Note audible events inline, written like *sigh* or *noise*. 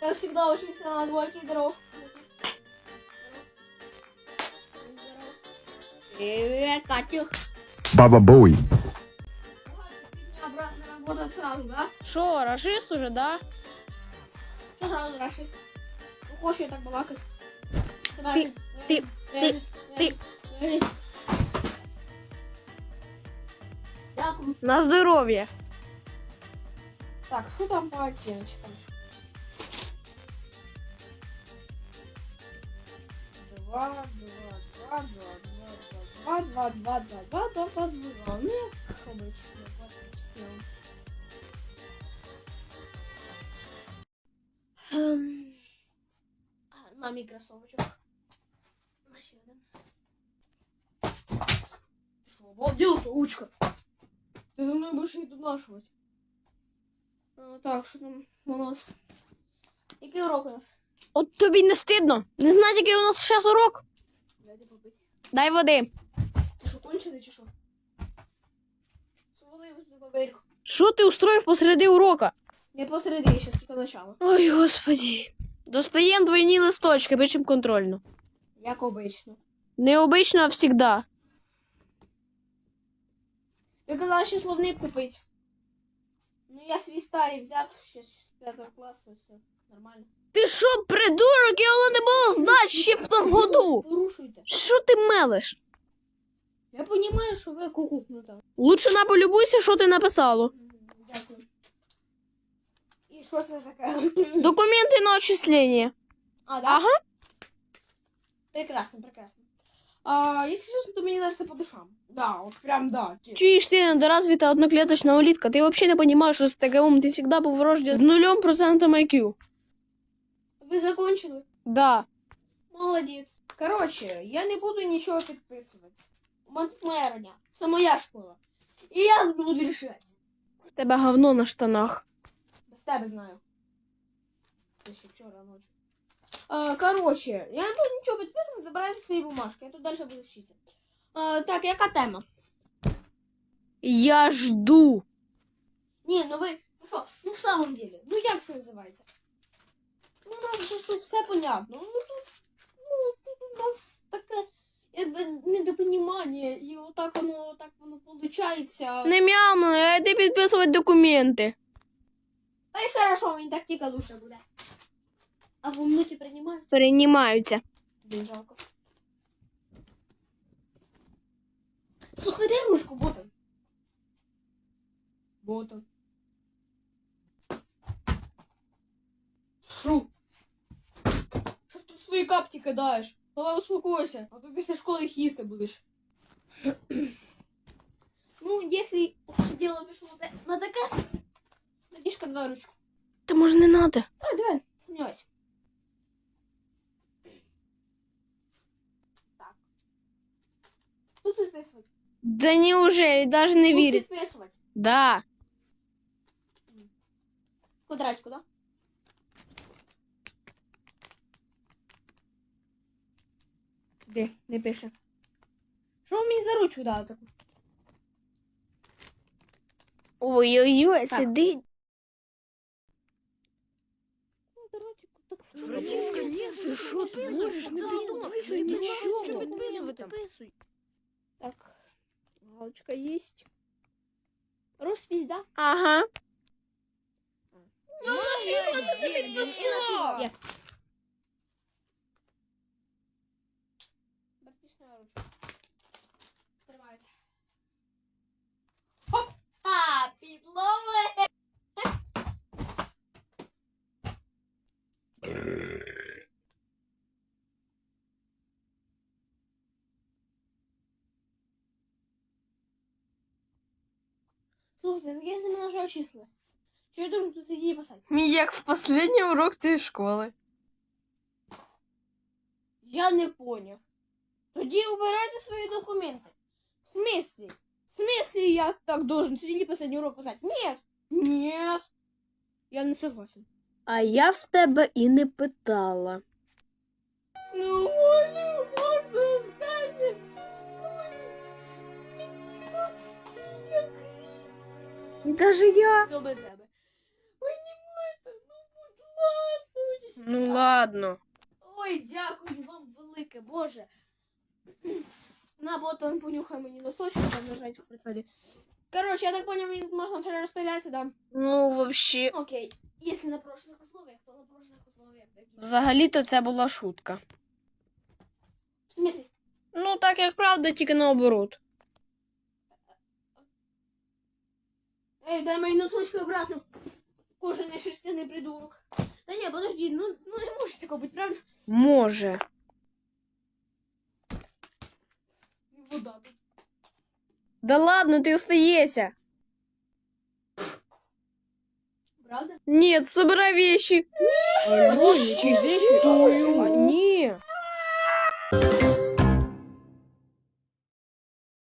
Как всегда, учимся на двойке дров. Привет, Катюх. Baba Bowie. Обратно работать сразу, да? Що, рашист уже, да? Что сразу рашист? Ну, хочешь я так балакать? Ты- ты- ты-. Дякую. На здоров'я. Так, что там по оттеночкам? Два, два, два, два, два, два, два, два, два, два, два. Ну, як обично, 27. Ем, На мій кросовочок. На ще один. Що, обалдел, сучка? Ти за мною будеш не донашувати. А, Так, що там у нас? Який урок у нас? От тобі не стидно. Не знати, який у нас зараз урок. Дайте попити. Дай води. Ти що, кончений чи що? Свали ось до. Що ти устроїв посереди урока? Не посередині, ще тільки начало. Ой, господі. Достаємо двойні листочки, пишемо контрольно. Як обично. Не обично, а всегда. Я казала, ще словник купить. Ну я свій старий взяв ще з 5 класу, все нормально. Ти що, придурок, його не було здати ще в тому году. Порушуйте. Що ти мелиш? Я розумію, що ви кукукнута. Лучше на полюбуйся, що ти написало. Дякую. І що це таке? Документи на отчислення. А, да? Ага. Прекрасно, прекрасно. А, если честно, то мне нравится по душам. Да, вот прям да. честно. Чуєш ти недоразвита одноклеточна улітка, ти взагалі не розумієш, що з ТГУМ ти завжди був врожден з нулем процентом IQ. Ви закончили? Да. Молодець. Короче, я не буду нічого підписувати. У родня. Це моя школа. І я буду рішати. В тебе говно на штанах. Без тебе знаю. Це ще вчора ночі. А, короче, я не буду нічого підписувати, забирайте свої бумажки. Я тут далі буду вчитися. А, так, яка тема? Я жду. Ні, ну ви, ну що, ну в самом деле, ну як це називається? Ну, у нас же тут все понятно. Ну тут, ну тут у нас таке е, недопонімання, і отак воно, так воно виходить. Не мямно, а йди підписувати документи. Та й хорошо, мені так тільки лучше буде. А в минуті приймають? Перенімаються. Блін, жалко. Слухай, дай ручку, ботом. Ботом. капті кидаєш? Давай успокойся, а то після школи їх їсти будеш. *clears throat* ну, якщо уж діло пішло на- на таке, Надішка, давай ручку. Та може не надо. Давай, давай, сомневайся. Так. Тут підписувати. Да неужели, даже не Тут вірить. підписувати. Да. Квадратику, да? Де? Не пише. Що мені за ручку дали таку? Ой-ой-ой, Так. сиди. Так Братішка, ти що твориш? Не підписуй нічого. Що підписувати? Так. Галочка есть. Розпись, да? Ага. Ну, нафіга ти це підписала? Слухайте, я за мене вже очислили. Чи я должен тут сидіти і писати? Як в останній урок цієї школи. Я не поняв. Тоді убирайте свої документи. В смысле? В смысле я так должен сидіти последний урок писати? Нет. Нет. Я не согласен. А я в тебе і не питала. Ну, не можна Даже я. Люби тебе. Понімаєте, ну будь ласочка. ладно. Ой, дякую вам велике, боже. На, ботан понюхай мені носочки, там лежать в притвалі. Короче, я так понял, мені тут можна перерозстрілятися, да? Ну, вообще, Окей. Якщо на прошлых условиях, то на прошлых условиях такі. взагалі-то це була шутка. В смысле? Ну, так як правда, тільки наоборот. Ей, дай мої носочки обратно. Кожаний шерстяний придурок. Та ні, подожди, ну, ну не може такого бути, правда? Може. І Вода тут. Да ладно, ти остаєшся. Правда? Нет, собирай вещи. Алло, які вещи? А, ні,